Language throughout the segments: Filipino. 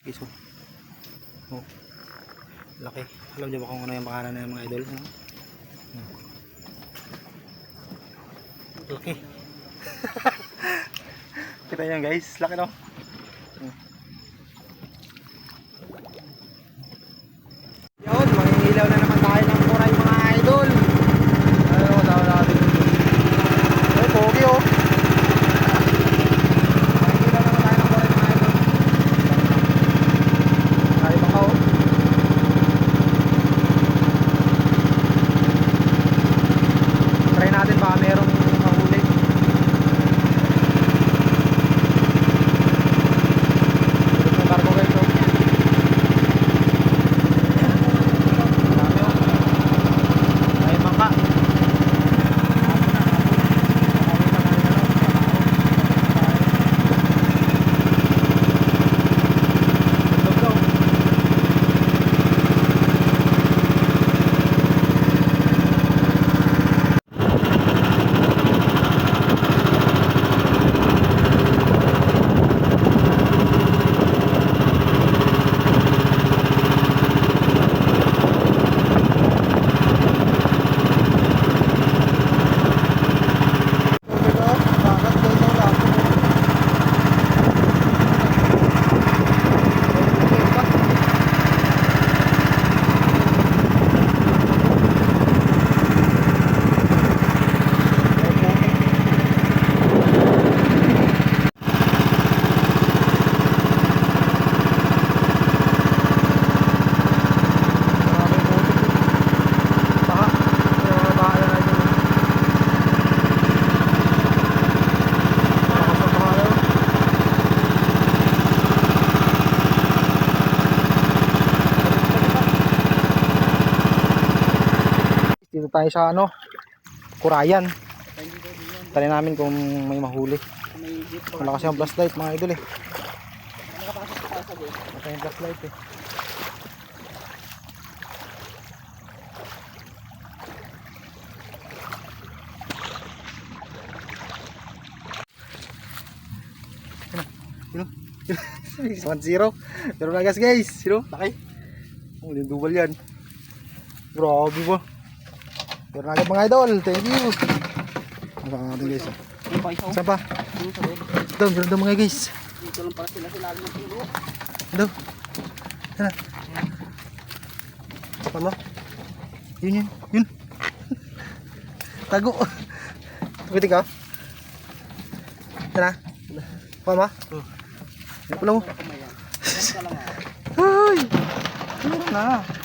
Piso. Oh. Laki. Alam niyo ba kung ano yung pangalan ng mga idol? Ano? Laki. Kita niyo guys, laki no? Hmm. Yun, mangingilaw na naman tayo ng kuray mga idol. Ano, tawag natin. Ay, pogi oh. Mangingilaw naman tayo ng kuray mga idol. Ay, baka oh. Try natin baka merong mahuli. Tulog ng barko guys oh. Dami oh. Ay, bangka. Tulog daw. Dito tayo sa ano, Kurayan. Try namin kung may mahuli. Malakas yung flashlight mga idol eh. Malakas yung flashlight eh. Sino? 1-0. Pero na guys guys. Sino? Laki. Oh, yung double yan. Grabe ba? Pero na agad mga idol. Thank you. Ano pa natin guys? ah? Pa. Saan pa? Sa loob. Doon, doon, doon mga guys. Dito lang para sila sila ng tiro. Doon. Sana. Palo. Yun yun. Yun. Tago. Pwede ka? Sana. Pama? Oh. Yan pala mo. Ah. Ay! Meron na.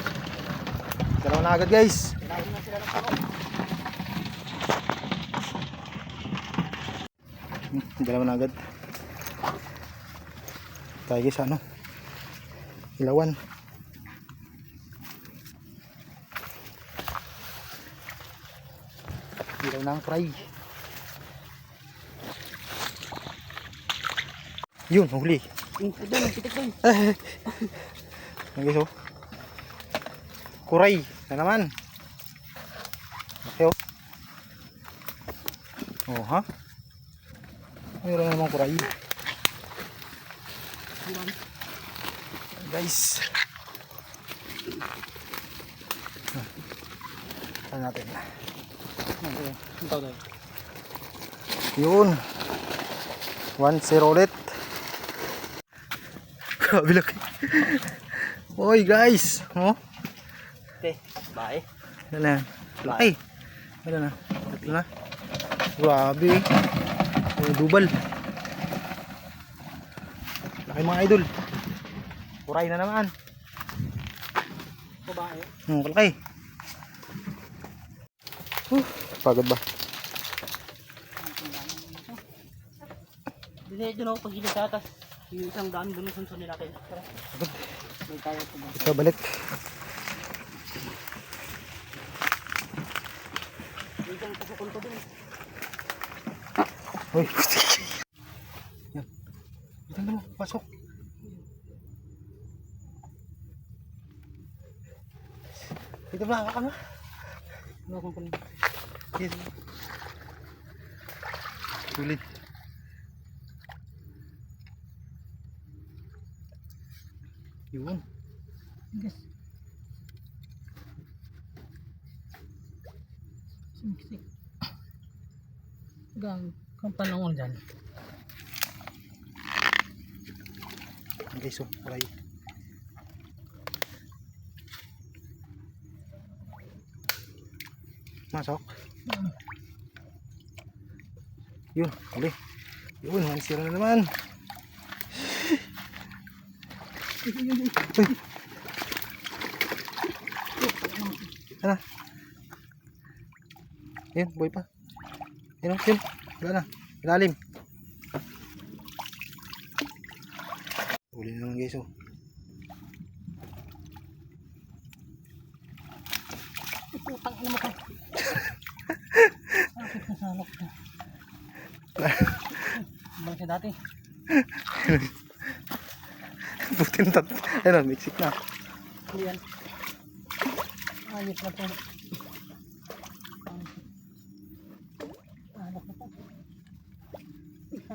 Na agad guys. Hmm, Dalawa na agad. Tayo guys ano. Ilawan. Ilaw na ang fry. Yun, huli. Yung doon, pitik doon. Yan guys oh. Kuray na naman. Okay oh. Ha? Mayroon na naman kuray. Guys. Ano natin? Yun. 1-0 ulit. Grabe laki. Oy guys. Oh. Bye. Yan na. Laki. Yan na. Tatlo na. Grabe. Yung dubal. Laki mga idol. Kuray na naman. Babae. Hmm, kalaki. Uh, pagod ba? Dili doon ako pag ginagatas. Yung isang daan doon sa nila kayo. Tara. Pagod. May kaya ko ba? Ito, balik. Yung isang pasokon ko doon. Uy. Yan. Dito na mo, pasok. Dito ba, ka na? Ano akong pala? Yes. Sulit. Yun. Guys. Sumiksik. Gang, panahon dyan. Yan guys, oh, kuray. Masok. Yun, huli. Yun, manisira na naman. Uy. Ano? Yun, boy pa. Yun, oh, yun. Wala na. Ilalim. Uli na naman guys, oh. Putang ina mo ka. Bakit nasalok ka? Bang siya dati. Putin tat. Ayun, mixik na. Hindi yan. Ayos na to.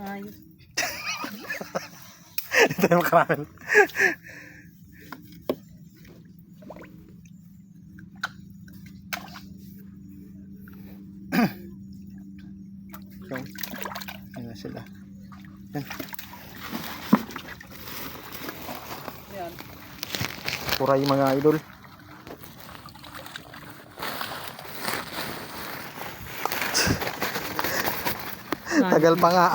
Ayos. Ito yung makarami. so, yun na sila. Yan. Yan. Kuray mga idol. Tagal pa nga.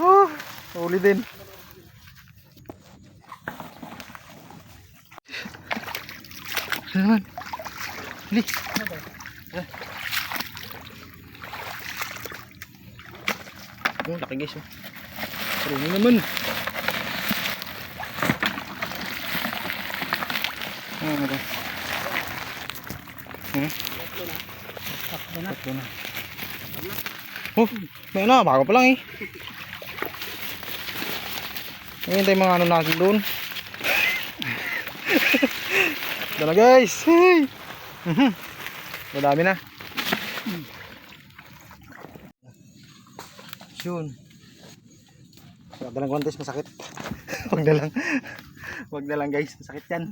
oh, uli din. Ano naman? Huli. Oh, laki guys. Oh. Sarili naman. Ah, ano ba? Hmm? Tatlo na. Oh, may na, bago pa lang eh. Ngayon tayo mga ano natin doon. Ito na guys. Hey! Mhm. Madami na. Yun. Huwag na lang guantes, masakit. Huwag na lang. Huwag na lang guys, masakit yan.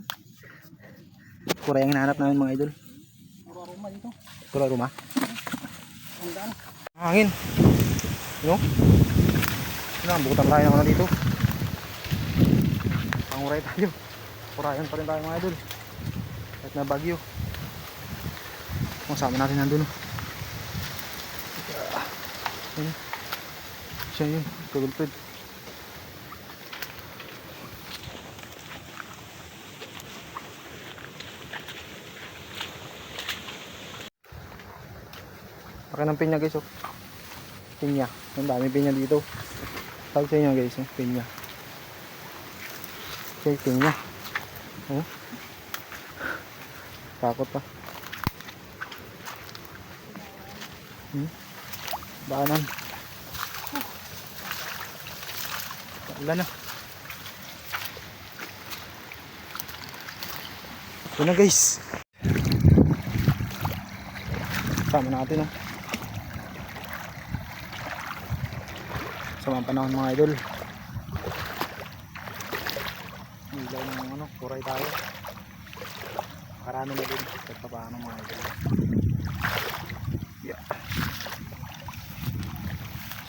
Kuray ang hinahanap namin mga idol. Puro aroma dito. Kuray ruma. Hangin. No? Ano, bukutan tayo ano dito. Panguray tayo. Kurayan pa rin tayo mga idol. Kahit na bagyo. Kung sama natin nandun. oh. Ayun. Siya yun. Kagulpid. Laki ng pinya guys oh. Pinya. Ang dami pinya dito. Sabi sa inyo guys, oh, pinya. Okay, pinya. Oh. Takot pa. Hmm? Daanan. Wala na. Ito na guys. Sama natin oh. Sa mga panahon mga idol. Ilaw ng ano kuray tayo. Karami na din kahit pa paano mga idol. Yeah.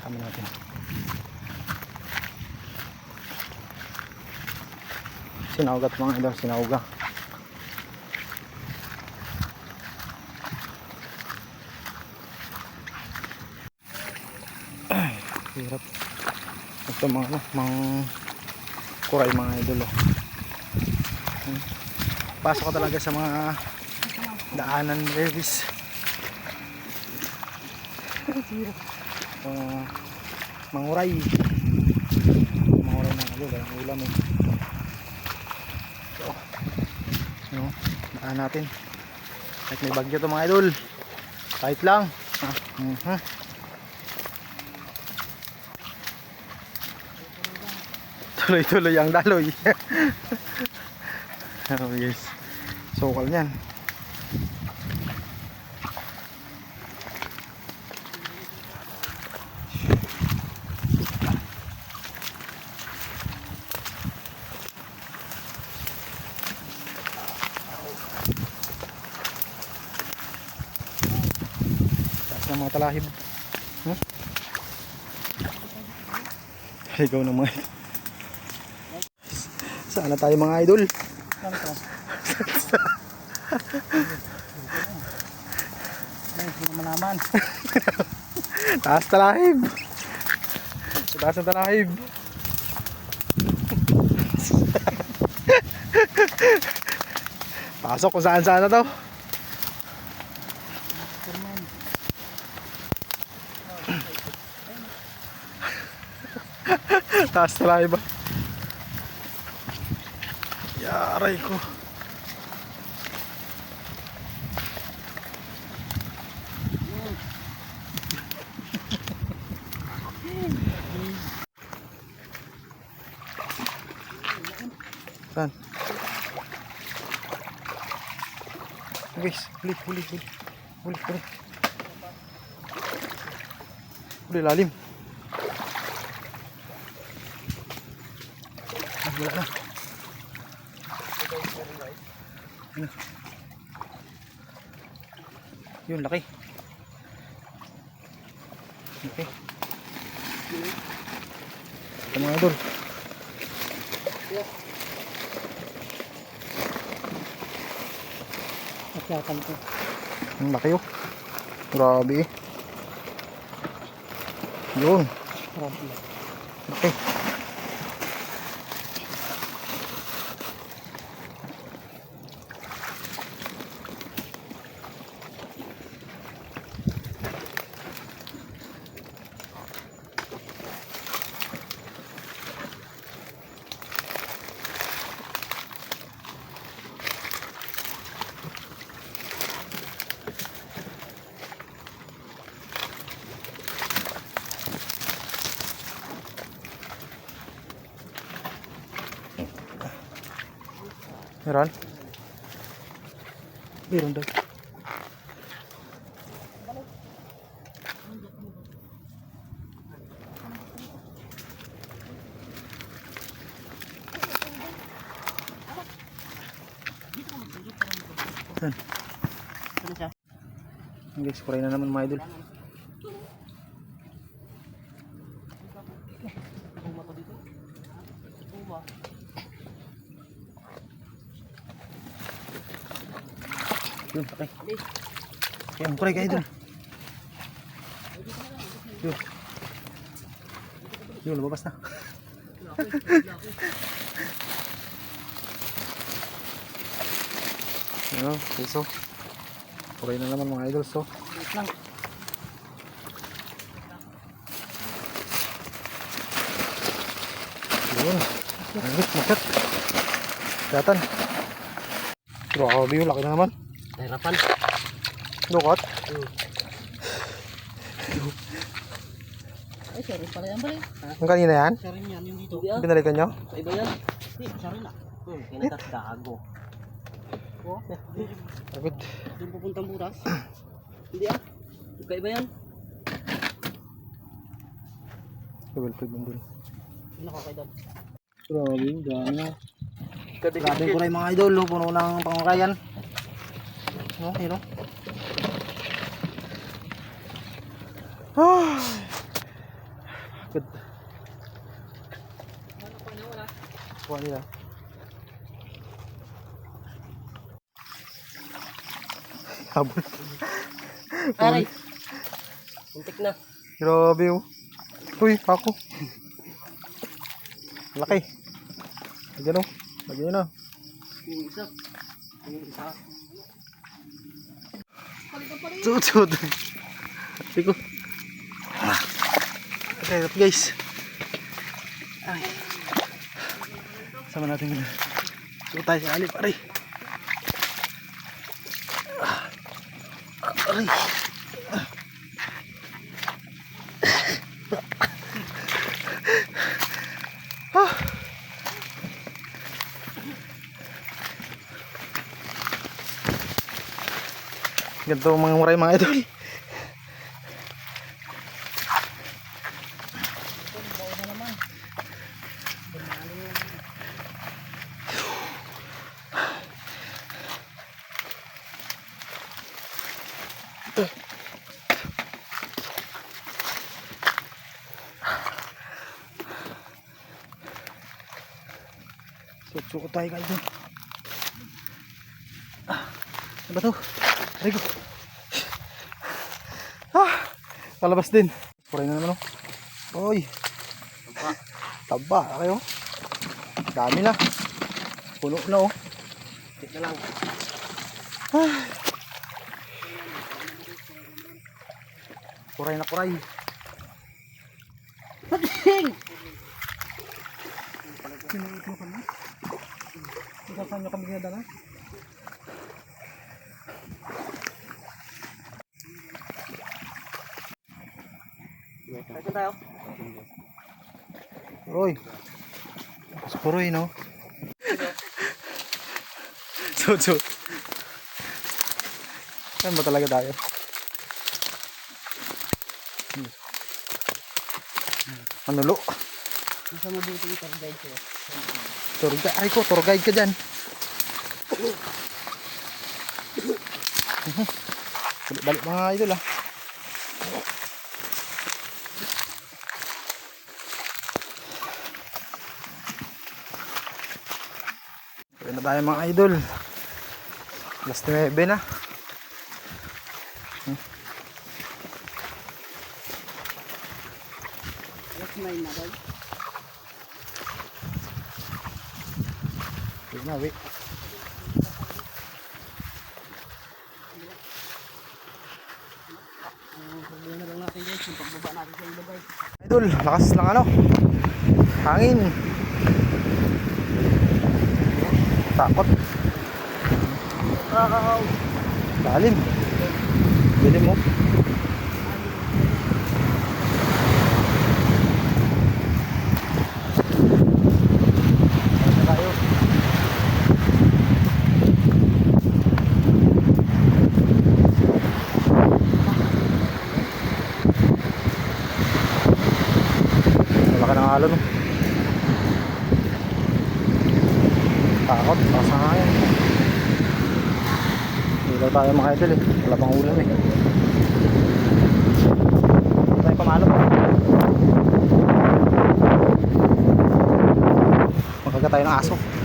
Sama natin. Sinaugat mga idol sinauga Ay, hirap ito mga ano, mga kuray mga idol oh. Hmm. pasok ko talaga sa mga daanan Levis uh, manguray manguray mga idol walang ulam eh so, no, daan natin kahit may bagyo to mga idol kahit lang ah, mhm. Tuloy-tuloy ang daloy. oh yes. Sokal niyan. ng mga talahib. Huh? Ligaw ng mga na tayo mga idol? Ay, hindi naman naman. Taas talahib. Taas ng talahib. Pasok kung saan saan na to. Taas talahib ba? Yaray ko. Guys, huli, huli, huli. Huli, huli. Huli, lalim. Wala na. Yun, laki. Okay. Ito mga idol. Akyatan ko. Ang laki oh. Grabe eh. Yun. Grabe. Okay. Meron? Meron daw. Saan? Ano siya? Hindi, spray na naman mga idol. Buma ko dito. Buma. Yun, okay. Yan, kuray kayo dun. Yun. Yun, lumabas na. Ano, puso. Kuray na naman mga idol, so. Wait lang. Yun. Angit, makat. Katan. Grabe yun, laki na naman. Nahirapan. Lukot. Ay, sorry pala yan pala. Ha? Ang kanina yan? Rin yan, yung dito. Binalikan nyo? Sa iba yan. Hindi, rin ah. Hmm, kinagagago. Oh, Agad. doon pupuntang butas. Hindi ah. Kaiba yan. Level 5 yung dun. Hindi nakakaidan. Grabe, dami na. Grabe ko rin mga idol, puno ng pangkayan. No, yun oh. Ah. Good. Kuha nila. Habol. Aray. Untik na. Grabe oh. Uy, ako. Laki. Lagyan oh. Lagyan na. Yung isa. Yung isa. Suot. Sige ko. Okay, up guys. Ay. Sama natin yun. Suot tayo sa alip, aray. Ah. Aray. ganito mga muray mga idol Susuko tayo kayo dun. Ah, ano ba to? Aray ko. Ah, palabas din. Puray na naman oh. Oy, Taba. taba. Kayo. Dami na. Puno na oh. Tit na lang. Kuray na kuray. Pating! Sinuot mo kami? Ikaw saan nyo kami ginadala? Tayo. Roy. Mas kuroy no? Suot. Saan ba talaga tayo? Manulo. Nasa mabuting tour guide ko. Tour guide. Aray ko, tour guide ka dyan. Balik-balik mga idol ah. Na tayo mga idol. Last 9 na. Let's mine na guys. Wait na, wait. Idol, lakas lang ano. Hangin. Takot. Wow! Lalim. Dilim mo. Ayun na tayo. Wala ka ng alon. oh. Takot, lakas ng hangin. Ilaw tayo mga idol eh. Wala pang ulam eh. Tayo pamalo. Magkaga tayo ng aso.